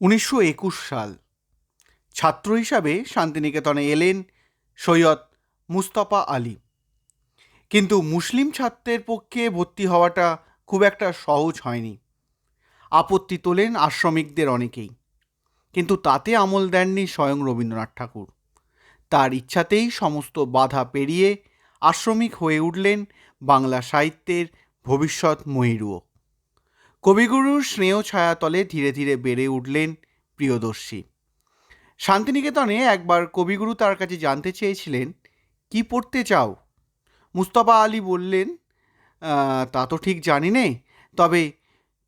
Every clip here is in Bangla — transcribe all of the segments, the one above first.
উনিশশো একুশ সাল। ছাত্র হিসাবে শান্তিনিকেতনে এলেন সৈয়দ মুস্তফা আলী। কিন্তু মুসলিম ছাত্রের পক্ষে ভর্তি হওয়াটা খুব একটা সহজ হয়নি। আপত্তি তোলেন আশ্রমিকদের অনেকেই। কিন্তু তাতে আমল দেননি স্বয়ং রবীন্দ্রনাথ ঠাকুর। তার ইচ্ছাতেই সমস্ত বাধা পেরিয়ে আশ্রমিক হয়ে উঠলেন বাংলা সাহিত্যের ভবিষ্যৎ মহিরুও। কবিগুরুর স্নেহ ছায়াতলে ধীরে ধীরে বেড়ে উঠলেন প্রিয়দর্শী। শান্তিনিকেতনে একবার কবিগুরু তার কাছে জানতে চেয়েছিলেন, কি পড়তে চাও? মুস্তফা আলী বললেন তা তো ঠিক জানি নে, তবে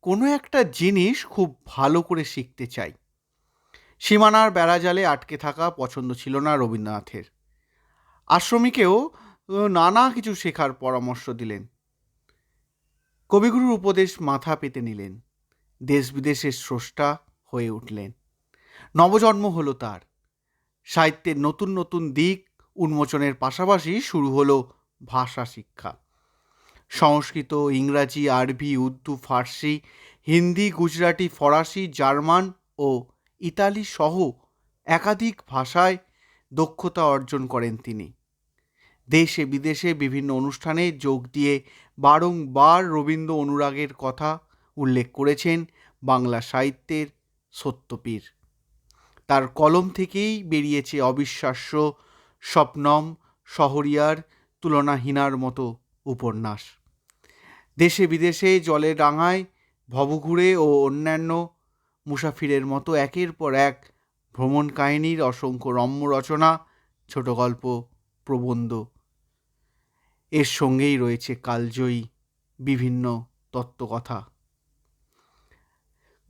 কোনো একটা জিনিস খুব ভালো করে শিখতে চাই। সীমানার বেড়াজালে আটকে থাকা পছন্দ ছিল না রবীন্দ্রনাথের। আশ্রমিকেও নানা কিছু শেখার পরামর্শ দিলেন। কবিগুরুর উপদেশ মাথা পেতে নিলেন। দেশ বিদেশের স্রষ্টা হয়ে উঠলেন। নবজন্ম হলো তার। সাহিত্যের নতুন নতুন দিক উন্মোচনের পাশাপাশি শুরু হলো ভাষা শিক্ষা। সংস্কৃত, ইংরাজি, আরবি, উর্দু, ফার্সি, হিন্দি, গুজরাটি, ফরাসি, জার্মান ও ইতালি সহ একাধিক ভাষায় দক্ষতা অর্জন করেন তিনি। দেশে বিদেশে বিভিন্ন অনুষ্ঠানে যোগ দিয়ে বারংবার রবীন্দ্র অনুরাগের কথা উল্লেখ করেছেন বাংলা সাহিত্যের সত্যপীর। তার কলম থেকেই বেরিয়েছে অবিশ্বাস্য স্বপ্নম শহরিয়ার তুলনাহীনার মতো উপন্যাস। দেশে বিদেশে জলে ডাঙায় ভবঘুরে ও অন্যান্য মুসাফিরের মতো একের পর এক ভ্রমণ কাহিনীর অসংখ্য রম্য রচনা ছোট গল্প প্রবন্ধ। এর সঙ্গেই রয়েছে কালজয়ী বিভিন্ন তত্ত্বকথা।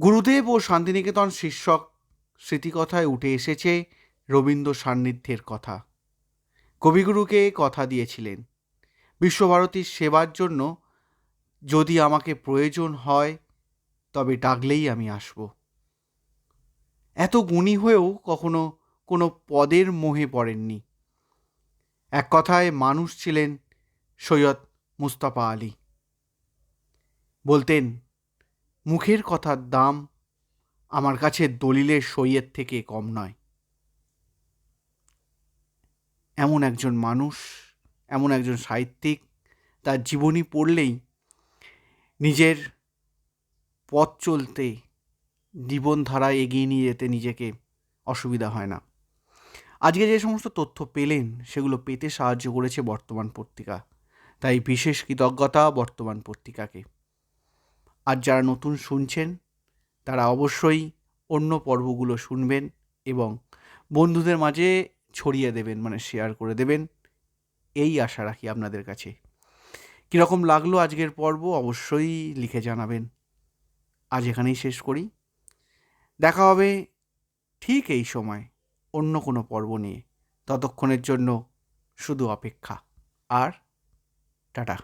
গুরুদেব ও শান্তিনিকেতন শীর্ষক স্মৃতিকথায় উঠে এসেছে রবীন্দ্র সান্নিধ্যের কথা। কবিগুরুকে কথা দিয়েছিলেন, বিশ্বভারতীর সেবার জন্য যদি আমাকে প্রয়োজন হয়, তবে ডাকলেই আমি আসব। এত গুণী হয়েও কখনো কোনো পদের মোহে পড়েননি। এক কথায় মানুষ ছিলেন সৈয়দ মুস্তাফা আলী। বলতেন, মুখের কথার দাম আমার কাছে দলিলের সইয়ের থেকে কম নয়। এমন একজন মানুষ, এমন একজন সাহিত্যিক, তার জীবনী পড়লেই নিজের পথ চলতে জীবনধারায় এগিয়ে নিয়ে যেতে নিজেকে অসুবিধা হয় না। আজকে যে সমস্ত তথ্য পেলেন, সেগুলো পেতে সাহায্য করেছে বর্তমান পত্রিকা। তাই বিশেষ কৃতজ্ঞতা বর্তমান পত্রিকাকে। আর যারা নতুন শুনছেন, তারা অবশ্যই অন্য পর্বগুলো শুনবেন এবং বন্ধুদের মাঝে ছড়িয়ে দেবেন মানে শেয়ার করে দেবেন। এই আশা রাখি আপনাদের কাছে। কীরকম লাগল আজকের পর্ব, অবশ্যই লিখে জানাবেন। আজ এখানেই শেষ করি। দেখা হবে ঠিক এই সময়। অন্য কোনো পর্ব নিয়ে। ততক্ষণের জন্য শুধু অপেক্ষা। আর টাটা।